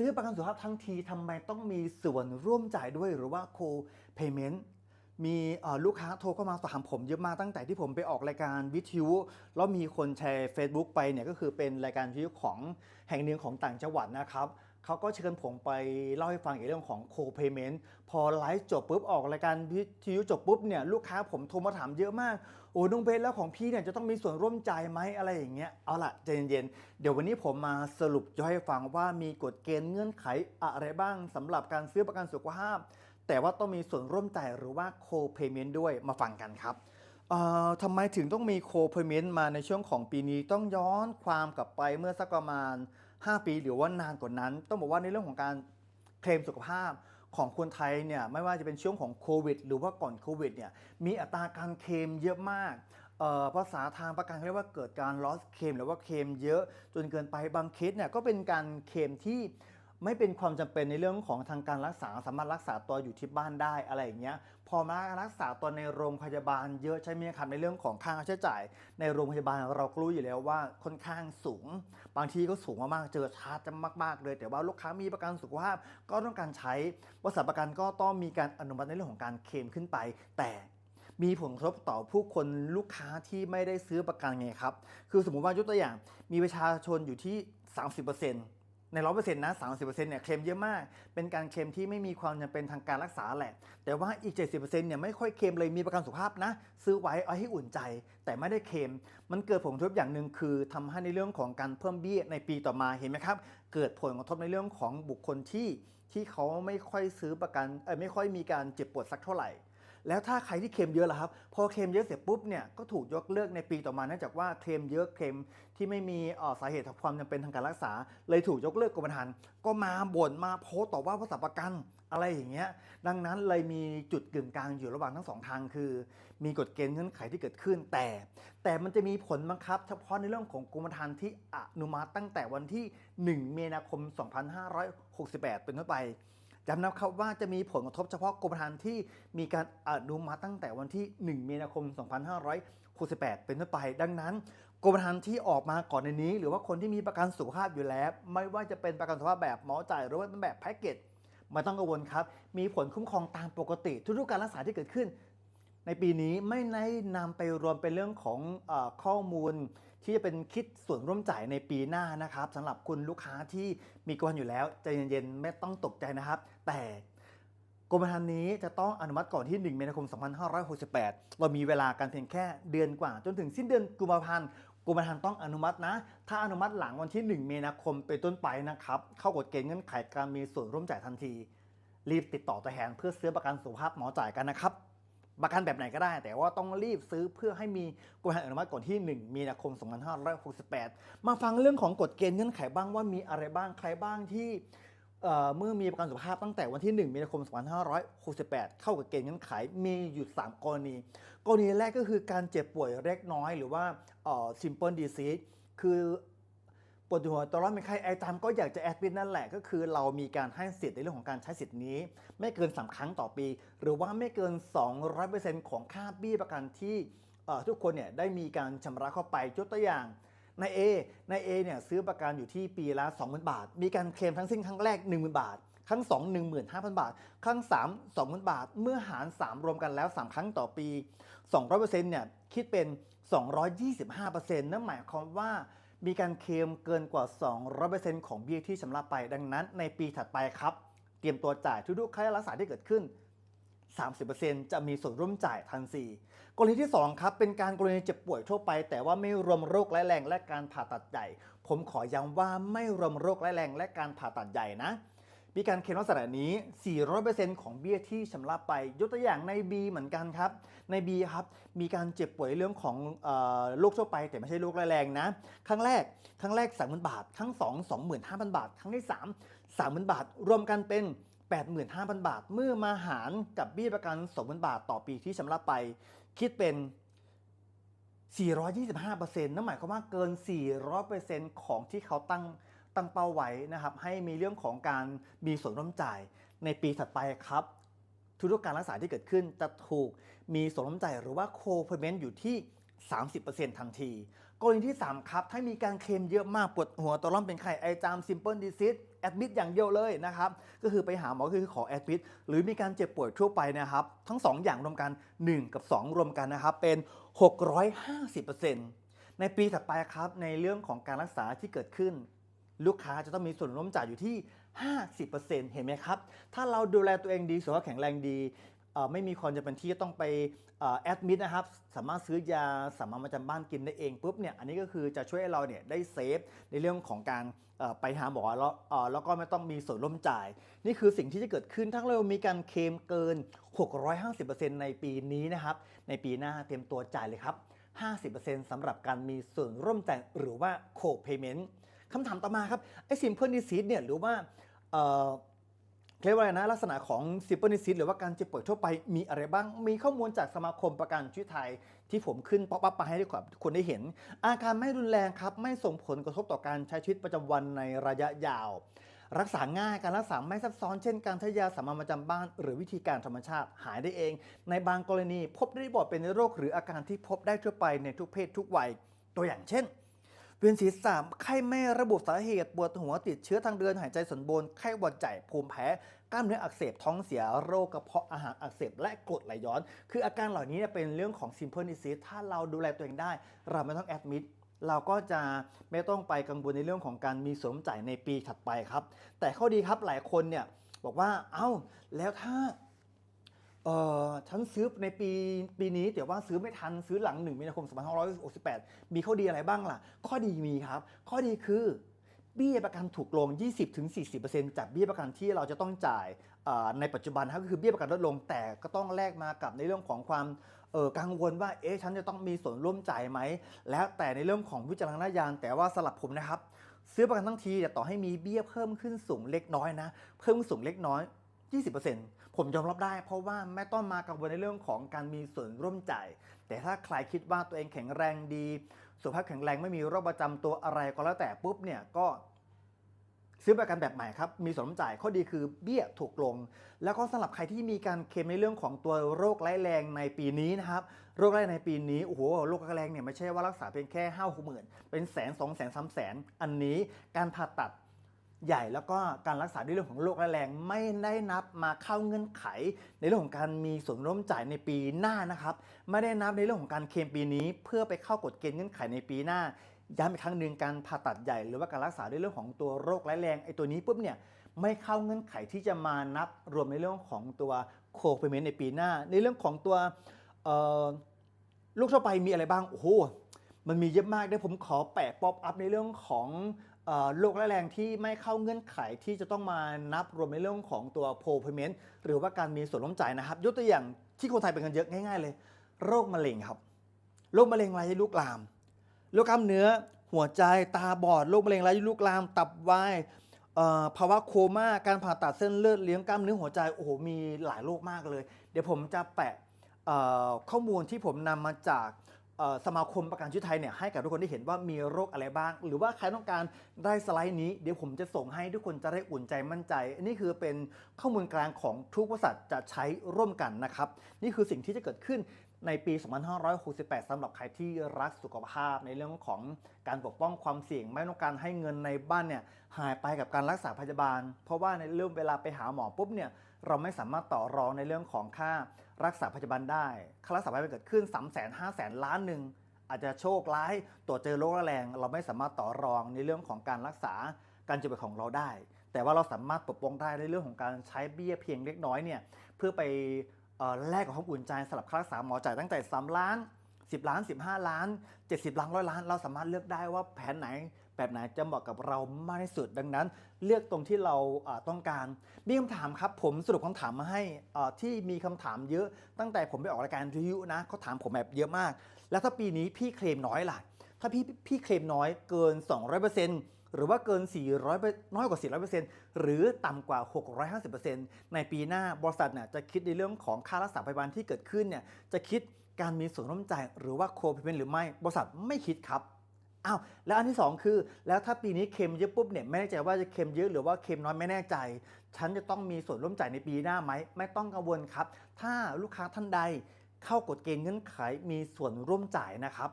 ซื้อประกันสุขภาพทั้งทีทำไมต้องมีส่วนร่วมจ่ายด้วยหรือว่า co-payment มีลูกค้าโทรเข้ามาสอบถามผมเยอะมากตั้งแต่ที่ผมไปออกรายการวิทยุแล้วมีคนแชร์ Facebook ไปเนี่ยก็คือเป็นรายการวิทยุของแห่งหนึ่งของต่างจังหวัดนะครับ เขาก็เชิญผมไปเล่าให้ฟังเกี่ยวกับเรื่องของ co-payment พอไลฟ์จบปุ๊บออกรายการวิทยุจบปุ๊บเนี่ยลูกค้าผมโทรมาถามเยอะมาก โอ้น้องเบสแล้วของพี่เนี่ยจะต้องมีส่วนร่วมใจไหมอะไรอย่างเงี้ยเอาล่ะใจเย็นๆ เดี๋ยววันนี้ผมมาสรุปย่อยให้ฟังว่ามีกฎเกณฑ์เงื่อนไขอะไรบ้างสำหรับการซื้อประกันสุขภาพ แต่ว่าต้องมีส่วนร่วมใจหรือว่า co-payment ด้วยมาฟังกันครับทำไมถึงต้องมี co-payment มาในช่วงของปีนี้ต้องย้อนความกลับไปเมื่อสักประมาณ 5 ปีหรือว่านานกว่านั้น ต้องบอกว่าในเรื่องของการเคลมสุขภาพของคนไทยเนี่ยไม่ว่าจะเป็นช่วงของโควิด หรือว่าก่อนโควิดเนี่ยมีอัตราการเคลมเยอะมากภาษาทางประกันเขาเรียกว่าเกิดการ loss เคลมหรือว่าเคลมเยอะจนเกินไปบางเคสเนี่ยก็เป็นการเคลมที่ ไม่เป็นความจำเป็นในเรื่องของทางการรักษาสามารถรักษาตัวอยู่ที่บ้านได้อะไรอย่างเงี้ยพอมารักษาตัวในโรงพยาบาลเยอะใช่ไหมครับในเรื่องของค่าใช้จ่าย ในโรงพยาบาลเราก็รู้อยู่แล้วว่าค่อนข้างสูง บางทีก็สูงมากๆเจอชาร์จมาก ๆ เลย แต่ว่าลูกค้ามีประกันสุขภาพ ก็ต้องการใช้บริษัทประกันก็ต้องมีการอนุมัติในเรื่องของการเคลมขึ้นไป แต่มีผลกระทบต่อผู้คนลูกค้าที่ไม่ได้ซื้อประกันไงครับ คือสมมุติว่ายกตัวอย่างมีประชาชนอยู่ที่ 30% ในร้อยเปอร์เซ็นต์นะสามสิบเปอร์เซ็นต์เนี่ยเคลมเยอะมาก เป็นการเคลมที่ไม่มีความจำเป็นทางการรักษาแหละ แต่ว่าอีก70%เปอร์เซ็นต์เนี่ยไม่ค่อยเคลมเลยมีประกันสุขภาพนะ ซื้อไว้เอาให้อุ่นใจ แต่ไม่ได้เคลมมันเกิดผลกระทบอย่างหนึ่งคือทำให้ในเรื่องของการเพิ่มเบี้ยในปีต่อมาเห็นไหมครับ เกิดผลกระทบในเรื่องของบุคคลที่ที่เขาไม่ค่อยซื้อประกันเออไม่ค่อยมีการเจ็บปวดสักเท่าไหร่ แล้วถ้าใครที่เคลมเยอะล่ะครับ พอเคลมเยอะเสร็จปุ๊บเนี่ยก็ถูกยกเลิกในปีต่อมาเนื่องจากว่าเคลมเยอะเคลมที่ไม่มีอ่อสาเหตุทางความจำเป็นทางการรักษา เลยถูกยกเลิกกรมธรรม์ก็มาบ่นมาโพสต์ต่อว่าบริษัทประกันอะไรอย่างเงี้ยดังนั้นเลยมีจุดกึ่งกลางอยู่ระหว่างทั้งสองทางคือ มีกฎเกณฑ์เงื่อนไขที่เกิดขึ้นแต่ แต่มันจะมีผลบังคับ เฉพาะในเรื่องของกรมธรรม์ที่อนุมัติตั้งแต่วันที่1มีนาคม2568 เป็นต้นไป จำนะครับว่าจะมีผลกระทบเฉพาะกรมธรรม์ที่มีการอนุมัติตั้งแต่วันที่ 1 มีนาคม 2568 เป็นต้นไป ดังนั้น กรมธรรม์ที่ออกมาก่อนในนี้ หรือว่าคนที่มีประกันสุขภาพอยู่แล้ว ไม่ว่าจะเป็นประกันสุขภาพแบบหมอจ่ายหรือว่าเป็นแบบแพ็กเกจไม่ต้องกังวลครับ มีผลคุ้มครองตามปกติ ทุกๆการรักษาที่เกิดขึ้น ในปีนี้ไม่ได้นำไปรวมเป็นเรื่องของอข้อมูล ที่จะเป็นคิดส่วนร่วมจ่ายในปีหน้านะครับสำหรับคุณลูกค้าที่มีกวนอยู่แล้วใจเย็นๆไม่ต้องตกใจนะครับ แต่กรมธรรม์นี้จะต้องอนุมัติก่อนที่ 1 เมีนาคม2568 เรามีเวลาการเพียงแค่เดือนกว่า จนถึงสิ้นเดือนกุมภาพันธ์กรมธรรม์ต้องอนุมัตินะ ถ้าอนุมัติหลังวันที่ 1 เมีนาคมเป็นต้นไปนะครับ เข้ากฎเกณฑ์เงื่อนไขการมีส่วนร่วมจ่ายทันที รีบติดต่อตัวแทนเพื่อซื้อประกันสุขภาพหมอจ่ายกันนะครับ ประกันแบบไหนก็ได้ แต่ว่าต้องรีบซื้อเพื่อให้มีกฎหมายอนุมัติก่อนที่ 1 มีนาคม 2568 มาฟังเรื่องของกฎเกณฑ์เงื่อนไขบ้างว่ามีอะไรบ้างใครบ้างที่เมื่อมีประกันสุขภาพตั้งแต่วันที่ 1 มีนาคม 2568 เข้ากับเกณฑ์เงื่อนไข มีอยู่ 3 กรณี กรณีแรกก็คือการเจ็บป่วยเล็กน้อย หรือว่า simple disease คือ ปวดหัวตอนร้อนเป็นไข้ไอตามก็อยากจะแอดมิดนั่นแหละก็คือ เรามีการให้สิทธิ์ในเรื่องของการใช้สิทธิ์นี้ ไม่เกิน 3 ครั้งต่อปี หรือว่าไม่เกิน 200%ของค่าเบี้ยประกันที่ทุกคนเนี่ยได้มีการชำระเข้าไปยกตัวอย่างนายเอนายเอเนี่ยซื้อประกันอยู่ที่ปีละ 20,000 บาท มีการเคลมทั้งสิ้นครั้งแรก 10,000 บาท ครั้ง 2 15,000 บาท ครั้ง 3 20,000 บาท เมื่อหาร 3 รวมกันแล้ว 3 ครั้งต่อปี 200%เนี่ยคิดเป็น 225%นั่นหมายความว่า มีการเคลมเกินกว่า 200%ของเบี้ยที่ชำระไป ดังนั้นในปีถัดไปครับ เตรียมตัวจ่ายทุกๆค่ารักษาที่เกิดขึ้น 30%จะมีส่วนร่วมจ่ายทันทีกรณีที่ 2 ครับ เป็นการกรณีเจ็บป่วยทั่วไป แต่ว่าไม่รวมโรคร้ายแรงและการผ่าตัดใหญ่ ผมขอย้ำว่าไม่รวมโรคร้ายแรงและการผ่าตัดใหญ่นะ มีการเคลมลักษณะนี้ 400%ของเบี้ยที่ชำระไป ยกตัวอย่างใน B เหมือนกันครับ ใน B ครับ มีการเจ็บป่วยเรื่องของโรคทั่วไป แต่ไม่ใช่โรคร้ายแรงนะ ครั้งแรก ครั้งแรก 30,000บาท ครั้ง 2 25,000 บาท ครั้งที่ 3 30,000 บาท รวมกันเป็น 85,000 บาท เมื่อมาหารกับเบี้ยประกัน 20,000บาท ต่อปีที่ชำระไป คิดเป็น425%นั่นหมายความว่าเกิน 400%ของที่เขาตั้ง ตั้งเป้าไว้นะครับให้มีเรื่องของการมีส่วนร่วมจ่ายในปีถัดไปครับทุกการรักษาที่เกิดขึ้นจะถูกมีส่วนร่วมจ่ายหรือว่า co-payment อยู่ที่ 30%ทันที กรณีที่ 3 ครับ ถ้ามีการเคลมเยอะมากปวดหัวตัวร้อนเป็นไข้ไอจาม simple disease แอดมิดอย่างเดียวเลยนะครับ ก็คือไปหาหมอคือขอแอดมิดหรือมีการเจ็บป่วยทั่วไปนะครับ ทั้ง 2 อย่างรวมกัน 1 กับ 2 รวมกันนะครับ เป็น 650%ในปีถัดไปครับในเรื่องของการรักษาที่เกิดขึ้น ลูกค้าจะต้องมีส่วนร่วมจ่ายอยู่ที่ 50%เห็นไหมครับ ถ้าเราดูแลตัวเองดีสุขภาพแข็งแรงดีไม่มีความจำเป็นที่จะต้องไปแอดมิดนะครับ สามารถซื้อยาสามัญประจำบ้านกินได้เองปุ๊บเนี่ย อันนี้ก็คือจะช่วยให้เราเนี่ยได้เซฟในเรื่องของการไปหาหมอแล้วแล้วก็ไม่ต้องมีส่วนร่วมจ่าย นี่คือสิ่งที่จะเกิดขึ้นถ้าเรามีการเคลมเกิน 650%ในปีนี้นะครับ ในปีหน้าเตรียมตัวจ่ายเลยครับ 50%สำหรับการมีส่วนร่วมจ่ายหรือว่า co-payment ค คำถามต่อมาครับไอ้ simple disease เนี่ยหรือว่าเอ่อเรียกว่าอะไรนะลักษณะของ simple disease หรือว่าการเจ็บป่วยทั่วไปมีอะไรบ้าง มีข้อมูลจากสมาคมประกันชีวิตไทย ที่ผมขึ้นป๊อปอัพมาให้ทุกคนได้เห็น อาการไม่รุนแรงครับ ไม่ส่งผลกระทบต่อการใช้ชีวิตประจำวันในระยะยาว รักษาง่ายการรักษาไม่ซับซ้อนเช่นการใช้ยาสามัญประจำบ้าน หรือวิธีการธรรมชาติหายได้เอง ในบางกรณีพบได้บ่อยเป็นโรคหรืออาการที่พบได้ทั่วไปในทุกเพศทุกวัย ตัวอย่างเช่น เวียนศีรษะไข้ไม่ระบุสาเหตุปวดหัวติดเชื้อทางเดินหายใจสนบน ไข้หวัดใหญ่ภูมิแพ้ กล้ามเนื้ออักเสบท้องเสียโรคกระเพาะอาหารอักเสบและกรดไหลย้อน คืออาการเหล่านี้เป็นเรื่องของ simple disease ถ้าเราดูแลตัวเองได้ เราไม่ต้องแอดมิดเราก็จะไม่ต้องไปกังวลในเรื่องของการมีสวมจ่ายในปีถัดไปครับ แต่ข้อดีครับหลายคนเนี่ยบอกว่าเอ้าแล้วถ้า เออฉันซื้อในปีปีนี้แต่ว่าซื้อไม่ทันซื้อหลัง 1 มีนาคม 2568 มีข้อดีอะไรบ้างล่ะ ข้อดีมีครับ ข้อดีคือเบี้ยประกันถูกลง 20-40%จากเบี้ยประกันที่เราจะต้องจ่ายในปัจจุบันครับก็คือเบี้ยประกันลดลงแต่ก็ต้องแลกมากับในเรื่องของความเออกังวลว่าเอ๊ะฉันจะต้องมีส่วนร่วมจ่ายไหม แล้วแต่ในเรื่องของวิจารณญาณแต่ว่าสลับผมนะครับ ซื้อประกันทั้งทีแต่ต่อให้มีเบี้ยเพิ่มขึ้นสูงเล็กน้อยนะ เพิ่มสูงเล็กน้อย 20% ผมยอมรับได้เพราะว่าไม่ต้องมากังวลในเรื่องของการมีส่วนร่วมจ่าย แต่ถ้าใครคิดว่าตัวเองแข็งแรงดี สุขภาพแข็งแรงไม่มีโรคประจำตัวอะไรก็แล้วแต่ปุ๊บเนี่ยก็ซื้อประกันแบบใหม่ครับ มีส่วนร่วมจ่ายข้อดีคือเบี้ยถูกลง แล้วก็สำหรับใครที่มีการเคลมในเรื่องของตัวโรคร้ายแรงในปีนี้นะครับ โรคร้ายแรงในปีนี้ โอ้โห โรคร้ายแรงเนี่ยไม่ใช่ว่ารักษาเพียงแค่ห้าหกหมื่น เป็นแสนสองแสนสามแสน อันนี้การผ่าตัด ใหญ่แล้วก็การรักษาด้วยเรื่องของโรคร้ายแรงไม่ได้นับมาเข้าเงื่อนไข ในเรื่องของการมีส่วนร่วมจ่ายในปีหน้านะครับ ไม่ได้นับในเรื่องของการเคลมปีนี้ เพื่อไปเข้ากฎเกณฑ์เงื่อนไขในปีหน้าย้ำอีกครั้งหนึ่งการผ่าตัดใหญ่หรือว่าการรักษาด้วยเรื่องของตัวโรคร้ายแรงไอ้ตัวนี้ปุ๊บเนี่ยไม่เข้าเงื่อนไขที่จะมานับรวมในเรื่องของตัวโคเปเมนต์ในปีหน้า ในเรื่องของตัวเอ่อโรคทั่วไปมีอะไรบ้างโอ้โหมันมีเยอะมากเดี๋ยวผมขอแปะป๊อปอัพในเรื่องของ โรคร้ายแรงที่ไม่เข้าเงื่อนไขที่จะต้องมานับรวมในเรื่องของตัวโ o เ a เมนต์หรือว่าการมีส่วนร่วมจ่ายนะครับ ยกตัวอย่างที่คนไทยเป็นกันเยอะง่ายๆเลย โรคมะเร็งครับโรคมะเร็งรายลุกลามโรคกล้ามเนื้อหัวใจตาบอดโรคมะเร็งร้ายลุกลาม ตับวายภาวะโคม่าการผ่าตัดเส้นเลือดเลี้ยงกล้ามเนื้อหัวใจโอ้โหมีหลายโรคมากเลย เดี๋ยวผมจะแปะข้อมูลที่ผมนำมาจาก สมาคมประกันชีวิตไทยเนี่ยให้กับทุกคนได้เห็นว่ามีโรคอะไรบ้าง หรือว่าใครต้องการได้สไลด์นี้เดี๋ยวผมจะส่งให้ทุกคนจะได้อุ่นใจมั่นใจนนี้คือเป็นข้อมูลกลางของทุกบริษัทจะใช้ร่วมกันนะครับ นี่คือสิ่งที่จะเกิดขึ้นในปี 2568สำหรับใครที่รักสุขภาพในเรื่องของการปกป้องความเสี่ยง ไม่ต้องการให้เงินในบ้านเนี่ยหายไปกับการรักษาพยาบาล เพราะว่าในเรื่องเวลาไปหาหมอปุ๊บเนี่ย เราไม่สามารถต่อรองในเรื่องของค่ารักษาพยาบาลได้ ค่ารักษาพยาบาลเกิดขึ้น3 5 0 0 0 0 0 ล้านหนึ่งอาจจะโชคร้ายตรวจเจอโรคร้ายแรง เราไม่สามารถต่อรองในเรื่องของการรักษาการเจ็บป่วยของเราได้ แต่ว่าเราสามารถปกป้องได้ในเรื่องของการใช้เบี้ยเพียงเล็กน้อยเนี่ยเพื่อไปออแลกกับความอุ่นใจสำหรับค่ารักษาหมอจ่ายตั้งแต่ 3 ล้าน 10 ล้าน 15 ล้าน 70 ล้านร้อยล้าน เราสามารถเลือกได้ว่าแผนไหน แบบไหนจะเหมาะกับเรามากที่สุด ดังนั้น เลือกตรงที่เราต้องการมีคำถามครับผมสรุปคำถามมาให้ที่มีคำถามเยอะตั้งแต่ผมไปออกรายการรีวิวนะเขาถามผมแบบเยอะมาก แล้วถ้าปีนี้พี่เคลมน้อยล่ะถ้าพี่พี่เคลมน้อยเกิน 200%หรือว่าเกิน 400 น้อยกว่า 400%หรือต่ำกว่า 650%ในปีหน้าบริษัทเนี่ยจะคิดในเรื่องของค่ารักษาพยาบาลที่เกิดขึ้นเนี่ยจะคิดการมีส่วนร่วมจ่ายหรือว่าโคเปเมนหรือไม่บริษัทไม่คิดครับ อ้าวแล้วอันที่ 2 คือ แล้วถ้าปีนี้เค็มเยอะปุ๊บเนี่ยไม่แน่ใจว่าจะเค็มเยอะหรือว่าเค็มน้อยไม่แน่ใจ ฉันจะต้องมีส่วนร่วมจ่ายในปีหน้าไหมไม่ต้องกังวลครับ ถ้าลูกค้าท่านใดเข้ากฎเกณฑ์เงื่อนไขมีส่วนร่วมจ่ายนะครับ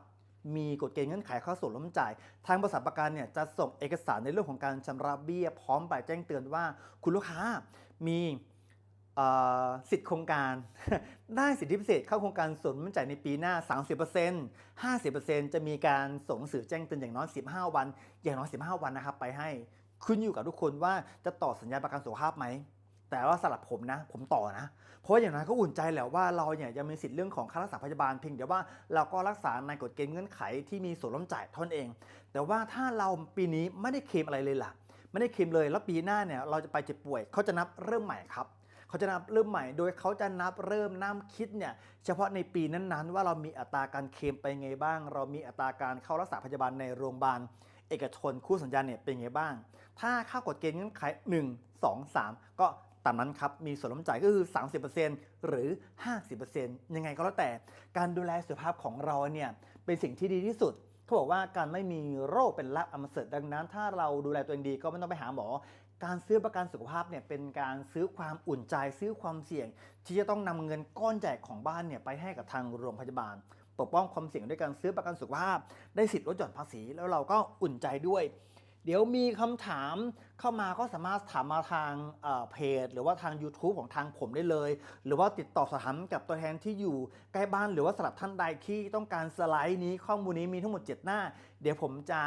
มีกฎเกณฑ์เงื่อนไขเข้อส่วนล้มจ่าย ทางบริษัทประกันเนี่ยจะส่งเอกสารในเรื่องของการชำระเบี้ยพร้อมใบแจ้งเตือนว่า คุณลูกค้ามี สิทธิโครงการ ได้สิทธิพิเศษเข้าโครงการส่วนลดจ่ายในปีหน้า 30% 50%จะมีการส่งหนังสือแจ้งเตือนอย่างน้อย 15 วัน อย่างน้อย 15 วันนะครับ ไปให้ขึ้นอยู่กับทุกคนว่าจะต่อสัญญาประกันสุขภาพไหม แต่ว่าสำหรับผมนะ ผมต่อนะ เพราะอย่างน้อยก็อุ่นใจแหละว่าเราเนี่ยยังมีสิทธิ์เรื่องของค่ารักษาพยาบาลเพียงแต่ว่าเราก็รักษาในกฎเกณฑ์เงื่อนไขที่มีส่วนล้มจ่ายท่านั้นเอง แต่ว่าถ้าเราปีนี้ไม่ได้เคลมอะไรเลยล่ะ ไม่ได้เคลมเลยแล้วปีหน้าเนี่ยเราจะไปเจ็บป่วยเขาจะนับเริ่มใหม่ครับ เขาจะนับเริ่มใหม่ โดยเขาจะนับเริ่มน้ำคิดเนี่ยเฉพาะในปีนั้นๆ ว่าเรามีอัตราการเคลมไปไงบ้าง เรามีอัตราการเข้ารักษาพยาบาลในโรงพยาบาลเอกชนคู่สัญญาเนี่ยเป็นไงบ้าง ถ้าค่ากฎเกณฑ์เงื่อนไข1 2 3 ก็ตามนั้นครับ มีส่วนลดจ่ายก็คือ 30%หรือ 50%ยังไงก็แล้วแต่ การดูแลสุขภาพของเราเนี่ยเป็นสิ่งที่ดีที่สุดเขาบอกว่าการไม่มีโรคเป็นลาภอมฤตดังนั้น ถ้าเราดูแลตัวเองดีก็ไม่ต้องไปหาหมอ การซื้อประกันสุขภาพเนี่ยเป็นการซื้อความอุ่นใจซื้อความเสี่ยง ที่จะต้องนำเงินก้อนใหญ่ของบ้านเนี่ยไปให้กับทางโรงพยาบาล ปกป้องความเสี่ยงด้วยการซื้อประกันสุขภาพ ได้สิทธิ์ลดหย่อนภาษี แล้วเราก็อุ่นใจด้วย เดี๋ยวมีคำถามเข้ามาก็สามารถถามมาทางเพจ หรือว่าทาง YouTube ของทางผมได้เลย หรือว่าติดต่อสอบถามกับตัวแทนที่อยู่ใกล้บ้านหรือว่าสำหรับท่านใดที่ต้องการสไลด์นี้ข้อมูลนี้มีทั้งหมด 7 หน้า เดี๋ยวผมจะ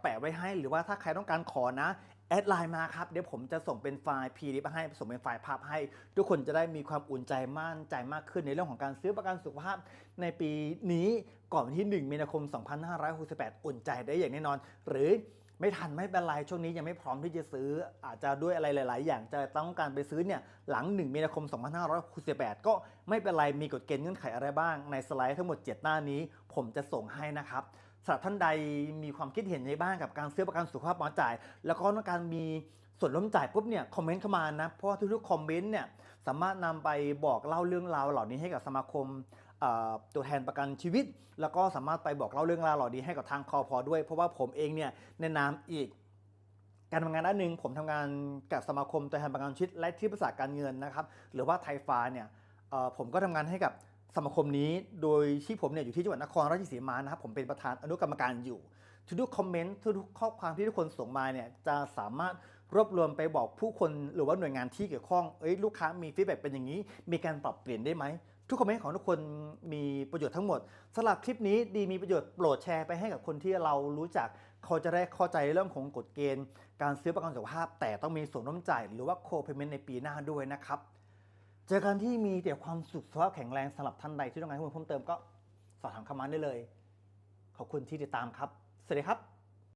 แปะไว้ให้หรือว่าถ้าใครต้องการขอนะ แอดไลน์มาครับ เดี๋ยวผมจะส่งเป็นไฟล์ PDF ให้ส่งเป็นไฟล์ภาพให้ ทุกคนจะได้มีความอุ่นใจมั่นใจมากขึ้นในเรื่องของการซื้อประกันสุขภาพ ในปีนี้ก่อนวันที่ 1 มีนาคม 2568 อุ่นใจได้อย่างแน่นอน หรือไม่ทันไม่เป็นไรช่วงนี้ยังไม่พร้อมที่จะซื้อ อาจจะด้วยอะไรหลาย ๆ อย่างจะต้องการไปซื้อเนี่ยหลัง 1 มีนาคม 2568 ก็ไม่เป็นไรมีกฎเกณฑ์เงื่อนไขอะไรบ้างในสไลด์ทั้งหมด 7 หน้านี้ ผมจะส่งให้นะครับ สำหรับท่านใดมีความคิดเห็นในบ้างกับการซื้อประกันสุขภาพหมอจ่าย แล้วก็ต้องการมีส่วนล้มจ่ายปุ๊บเนี่ยคอมเมนต์เข้ามานะ เพราะว่าทุกๆคอมเมนต์เนี่ยสามารถนำไปบอกเล่าเรื่องราวเหล่านี้ให้กับสมาคมตัวแทนประกันชีวิต แล้วก็สามารถไปบอกเล่าเรื่องราวเหล่านี้ให้กับทางคอพอด้วย เพราะว่าผมเองเนี่ยในนามอีกการทำงานด้านหนึ่งผมทำงานกับสมาคมตัวแทนประกันชีวิตและที่ปรึกษาการเงินนะครับ หรือว่าไทยฟ้าเนี่ยผมก็ทำงานให้กับ สมาคมนี้โดยที่ผมเนี่ยอยู่ที่จังหวัดนครราชสีมานะครับผมเป็นประธานอนุกรรมการอยู่ ทุกๆคอมเมนต์ทุกๆข้อความที่ทุกคนส่งมาเนี่ยจะสามารถรวบรวมไปบอกผู้คนหรือว่าหน่วยงานที่เกี่ยวข้องเอ้ยลูกค้ามีฟีดแบ็เป็นอย่างนี้ มีการปรับเปลี่ยนได้ไหมทุกคอมเมนต์ของทุกคนมีประโยชน์ทั้งหมดสำหรับคลิปนี้ดีมีประโยชน์โปรดแชร์ไปให้กับคนที่เรารู้จัก เขาจะได้เข้าใจเรื่องของกฎเกณฑ์ การซื้อประกันสุขภาพ แต่ต้องมีส่วนร่วมจ่ายหรือว่าโคเ a เมนต์ในปีหน้าด้วยนะครับ เจอกันที่มีแต่ความสุขสภาพแข็งแรงสำหรับท่านใดที่ต้องการข้อมูลเพิ่มเติมก็สอบถามเข้ามาได้เลย ขอบคุณที่ติดตามครับ สวัสดีครับ